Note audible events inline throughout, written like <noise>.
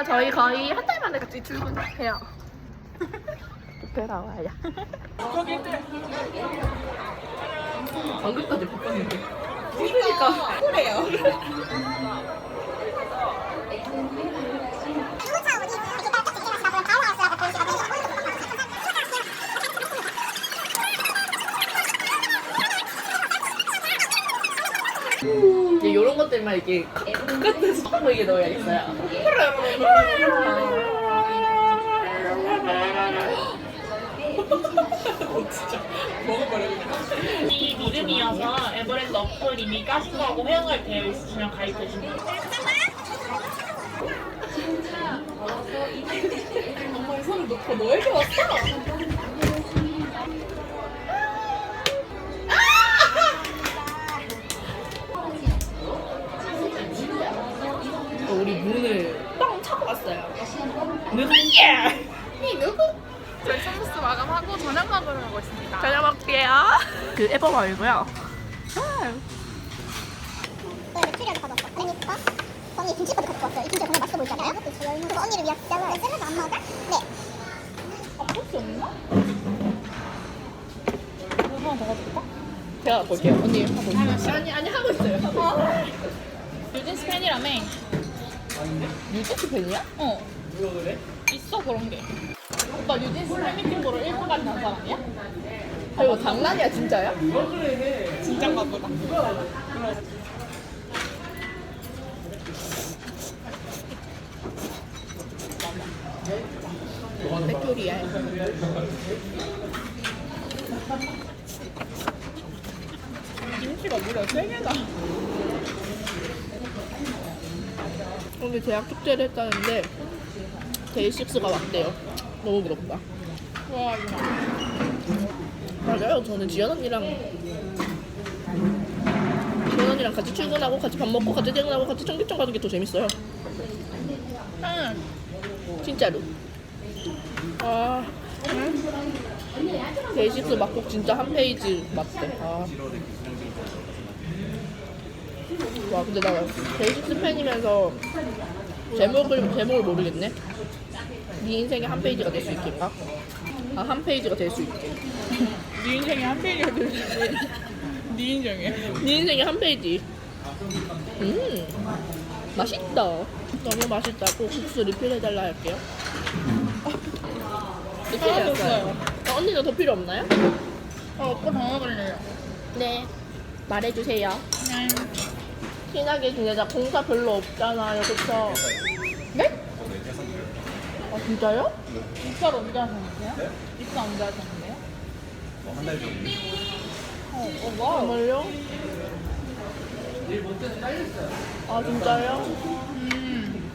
아 저희 거의 한 달 만에 같이 출근해요. 부끄러워요. 방금까지 바꿨는데. 그러니까 그래요. 이제 이런 것들만 이렇게 가까스서 보이게 넣어야겠어요. 이 믿음이어서 에버랜드 어플 이미 까신 거하고 회원가입 되어 있으시면 가입되시면 돼요. 엄마의 손을 놓고 너에게 왔어. 누구야? 이 누구? 저희 서비스 마감하고 저녁 먹으러 가고 있습니다. 저녁 먹게요. 그 에버 말고요. 또 이렇게 튀겨서 가져왔어. 언니 김치까지 갖고 왔어요. 이 김치가 정말 맛있어 보이잖아요. 그래서 언니를 위해서 잘라요. 샐러드 안 먹어? 네. 없나? 하나 더 가져올까? 제가 볼게요. 언니 하고 있어요. 아니 아니 하고 있어요. 유진스 팬이라며? 유재수 팬이야? 어. 있어 그런 게. 오빠 유진스 팬미팅 보러 1분까지 간 사람이야? 아 이거 장난이야 진짜야? 진짠가 보다. 백조리야. 김치가 무려 3개다. 오늘 대학 축제를 했다는데 데이식스가 왔대요. 너무 부럽다. 와 이거 맞아요. 저는 지연 언니랑 지연 언니랑 같이 출근하고 같이 밥 먹고 같이 퇴근하고 같이 청계천 가는 게 더 재밌어요. 응. 진짜로. 아, 데이식스 막곡 진짜 한 페이지 맞대. 아. 와, 근데 나 데이식스 팬이면서 제목을 제목을 모르겠네. 네 인생의 한 페이지가 될 수 있겠까? 아, 한 페이지가 될 수 있게. <laughs> 네 인생에 한 페이지가 될 수 있지. 네 인생에. 네 인생의 한 페이지. 음, 맛있다. 너무 맛있다. 꼭 국수 리필해달라 할게요. 리필해달라요. 줬어요. 어, 언니는 더 필요 없나요? 어 오빠 더 먹을래요. 네. 말해주세요. 네. 친하게 지내자. 공사 별로 없잖아요. 그쵸? 네? 아, 진짜요? 입사를 언제 하셨는데요? 입사 언제 하셨는데요? 한달 정도. 어, 어 와. 정말요? 아, 진짜요? 음.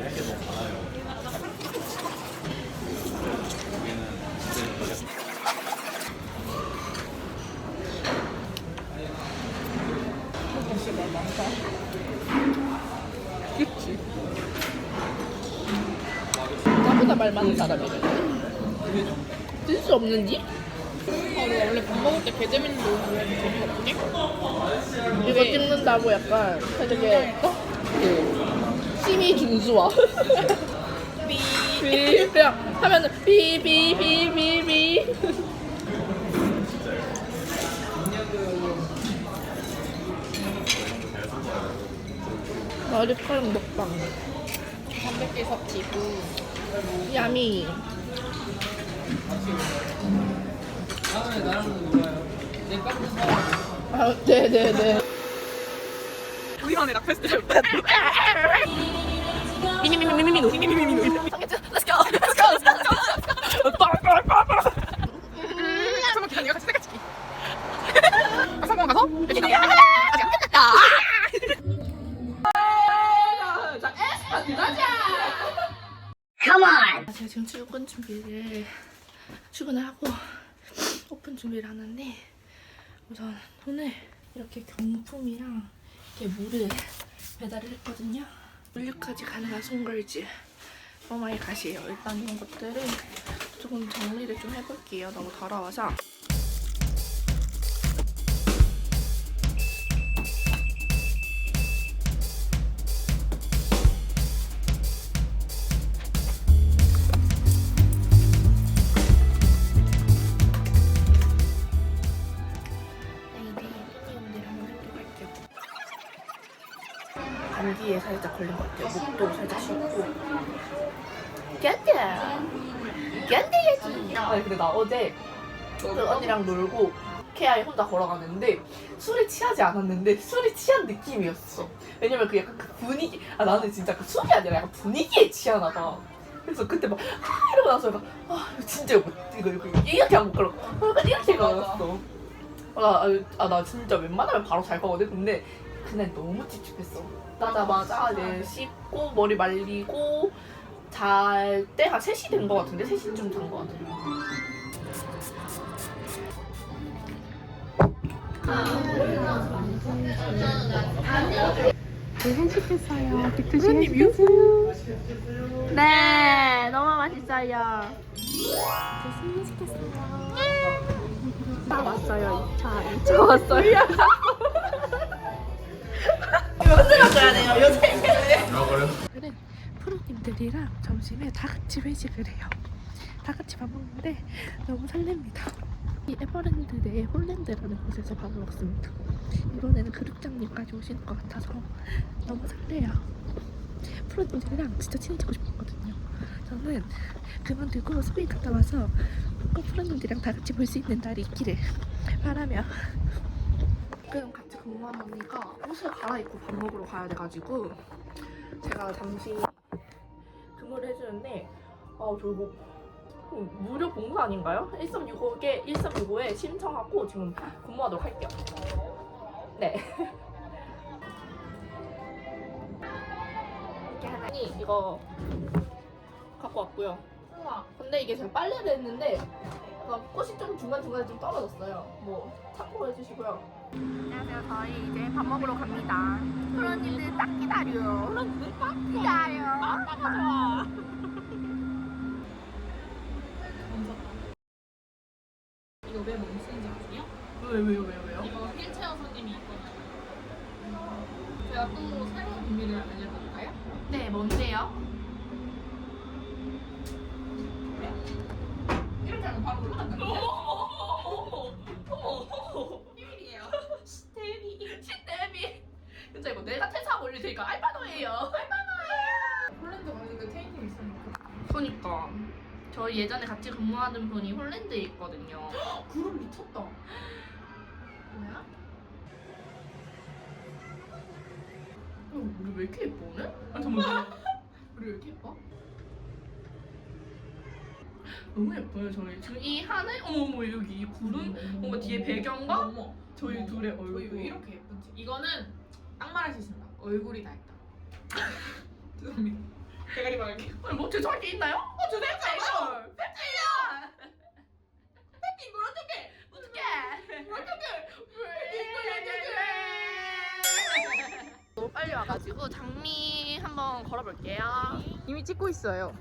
할게 너무 많아요. 많다. 그치. 나보다 말 많은 사람이래. 쓸수 없는지? 아, 너 원래 밥 먹을 때 개 재밌는 거 오늘 왜 재미가 없니? 이거 찍는다고 약간 되게 그 심의 준수와 삐 <laughs> 그냥 하면은 삐삐삐삐삐 머리카락 먹방 단백질 섭취고. 야미 아 네네네 우리만의 락 페스티벌. 미미미미미미노 미미미미미노 Let's go Let's go Let's go 성공 기간이가 같이 생각치기. 아, 성공 가서 이렇게 아직 안 끝났다. 자 에스파 가자 컴온 제가 지금 출근 준비를 출근을 하고 오픈 준비를 하는데 우선 오늘 이렇게 경품이랑 이렇게 물을 배달을 했거든요. 물류까지 가능한 손걸즈 너마이 가시에요. 일단 이런 것들은 조금 정리를 좀 해볼게요. 너무 더러워서 걸린 것 같아요. 목도 살짝 쉽고. 견뎌! 견뎌야지! 아니 근데 나 어제 그 언니랑 놀고 케아에 혼자 걸어가는데 술에 취하지 않았는데 술에 취한 느낌이었어. 왜냐면 그 약간 그 분위기 아 나는 진짜 그 술이 아니라 약간 분위기에 취하나 봐. 그래서 그때 막 아, 이러고 나서 약간 아 이거 진짜 이거 이거 이거 이렇게 안 걸어. 약간 이렇게 걸었어. 아나 진짜 웬만하면 바로 잘 거거든. 근데 그날 너무 찝찝했어. 나자마자 이제 씻고 머리 말리고 잘 때 한 3시 된거 같은데 3시쯤 잔거 같아. 회식했어요. 빅트 씨 회식했어요. 네, 너무 맛있어요. 다 왔어요. 2차. 저 왔어요. <laughs> 요새 가야 돼요. 요새. 오늘은 프로님들이랑 점심에 다 같이 회식을 해요. 다 같이 밥 먹는데 너무 설렙니다. 이 에버랜드 내 홀랜드라는 곳에서 밥을 먹습니다. 이번에는 그룹장님까지 오시는 것 같아서 너무 설레요. 프로님들이랑 진짜 친해지고 싶었거든요. 저는 그만두고 스페인 갔다 와서 꼭 프로님들이랑 다 같이 볼 수 있는 날이 있기를 바라며 지금 근무하는 언니가 옷을 갈아입고 밥 먹으러 가야 돼가지고 제가 잠시 근무를 해주는데 어 저희 뭐 음, 무료 봉사 아닌가요? 1365에 1365에 신청하고 지금 근무하도록 할게요. 네. <laughs> 이렇게 하나니 이거 갖고 왔고요. 근데 이게 제가 빨래를 했는데 어, 꽃이 좀 중간 중간에 좀 떨어졌어요. 뭐 참고해 주시고요. 안녕하세요. 저희 이제 밥 먹으러 갑니다. 프로님들 딱 기다려. 프로님들 딱 기다려. 딱. 이거 왜 멈추는지 아세요? 왜 왜요 왜요 왜요? 이거 휠체어 손님이 있거든요. 제가 또 새로운 비밀을 알려드릴까요? 네 뭔데요? 이렇게 하면 바로 올라간다고요? 비밀이에요. 시데미 시데미. 진짜 이거 내가 퇴사하고 올릴 테니까 알바노예요. 알바노예요. 폴란드 가는데 테이프 있으니까. 그러니까 저희 예전에 같이 근무하던 분이 홀랜드에 있거든요. <gasps> 그럼 미쳤다. 뭐야? 어, 우리 왜 이렇게 예뻐 오늘? 아 잠깐만. 우리 왜 이렇게 예뻐? <gasps> 너무 예뻐요 저희 지금 이 하늘 어머 어머 여기 이 구름 뭔가 뒤에 배경과 어머. 저희 둘의 저희 얼굴 왜 이렇게 예쁜지. 이거는 딱 말하시신다. 얼굴이 다 했다. 죄송합니다. 대가리 말게. 아니 뭐 죄송할 게 있나요? 어 죄송해요 팩트야 팩트 이걸 어떻게 어떻게 어떻게 왜 너무 빨리 와가지고 장미 한번 걸어볼게요 이미 찍고 있어요.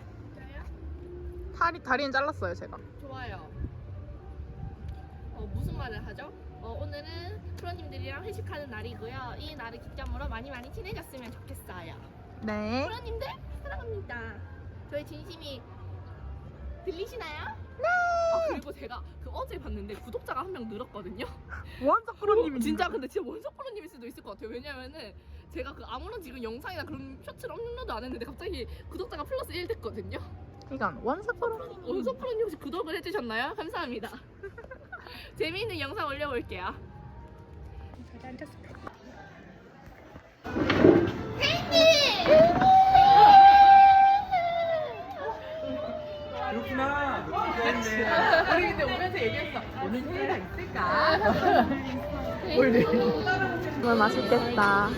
다리 다리는 잘랐어요 제가. 좋아요 어, 무슨 말을 하죠? 어, 오늘은 프로님들이랑 회식하는 날이고요 이 날을 기점으로 많이 많이 친해졌으면 좋겠어요 네. 프로님들 사랑합니다. 저희 진심이 들리시나요? 네. 아 그리고 제가 그 어제 봤는데 구독자가 한 명 늘었거든요. <laughs> 원석 프로님이 진짜 근데 진짜 원석 프로님일 수도 있을 것 같아요. 왜냐면은 제가 그 아무런 지금 영상이나 그런 쇼츠를 업로드 안 했는데 갑자기 구독자가 플러스 1 됐거든요. 이건 원석 프로님. 원석 프로님 혹시 구독을 해주셨나요? 감사합니다. <laughs> 재미있는 영상 올려볼게요. 자리에 앉았습니다. 그렇구나. 우리 근데 오면서 얘기했어. 오늘 회의가 있을까? 이거 맛있겠다.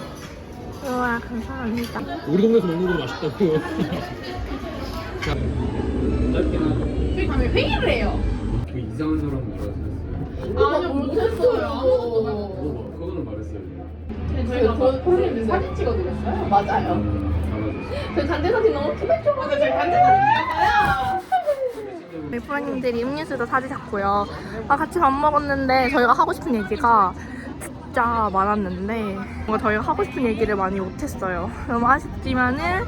우와 감사합니다. 우리 동네에서 먹는 거 맛있다고. 저희 다음에 회의를 해요. 그 이상한 사람 말하셨어요. 아니요 못했어요. 아무것도 그거는 말했어요. 저희가 그 프로님들 사진 찍어드렸어요. 맞아요. 알아줬어요. 그 단체 사진 너무 좋아. 저희 단체 사진 찍었어요. 우리 프로님들이 음료수도 사주셨고요. 아, 같이 밥 먹었는데 저희가 하고 싶은 얘기가 진짜 많았는데 뭔가 저희가 하고 싶은 얘기를 많이 못했어요. 너무 아쉽지만은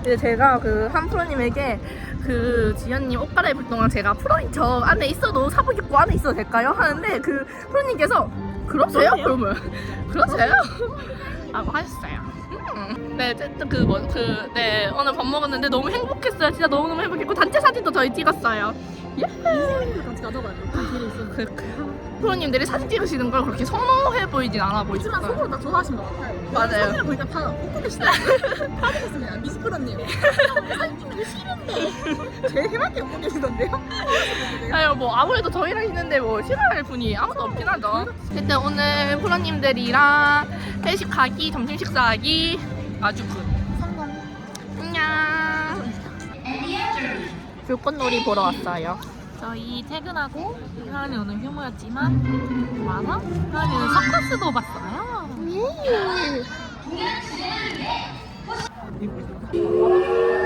이제 제가 그 한 프로님에게 그 지연님 옷 갈아입을 동안 제가 프로님 저 안에 있어도 사복 입고 안에 있어도 될까요? 하는데 그 프로님께서 그러세요? 그러면 <laughs> 그러세요? <laughs> 라고 하셨어요. 네, 어쨌든 그 뭐 그 네 오늘 밥 먹었는데 너무 행복했어요. 진짜 너무 너무 행복했고 단체 사진도 저희 찍었어요. 같이 가져가요. 그 길에 있어요. 그렇고요. 프로님들이 사진 찍으시는 걸 그렇게 선호해 보이진 않아 보이시죠? 하지만 속으로 다 좋아하신 것 같아요. 맞아요. 사진을 보니까 다 웃고 계시더라고요. 빠지셨습니다. <laughs> 미스프로님. 사진 찍는 게 싫은데. 제일 해맑게 웃고 계시던데요? <laughs> 아유 뭐 아무래도 저희랑 있는데 뭐 싫어할 분이 아무도 없긴 하죠. 일단 오늘 프로님들이랑 회식하기, 점심 식사하기 아주 굿. 성공. 안녕. 불꽃놀이 보러 왔어요. 저희 퇴근하고 하은이 오늘 휴무였지만 와서 하은이는 서커스도 봤어요. 언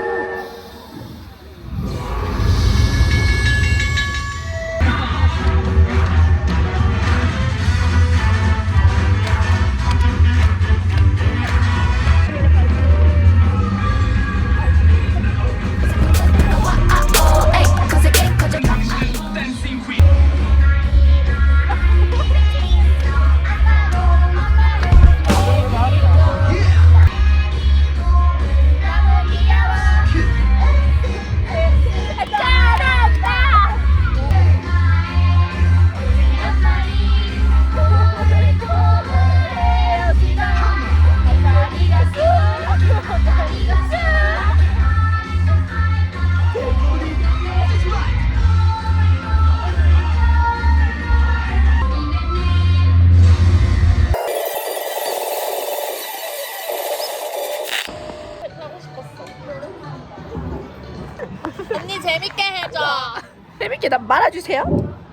재밌게 나 말아주세요.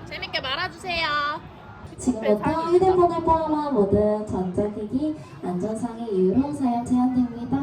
재밌게 말아주세요. 지금부터 휴대폰을 포함한 모든 전자기기 안전상의 이유로 사용 제한됩니다.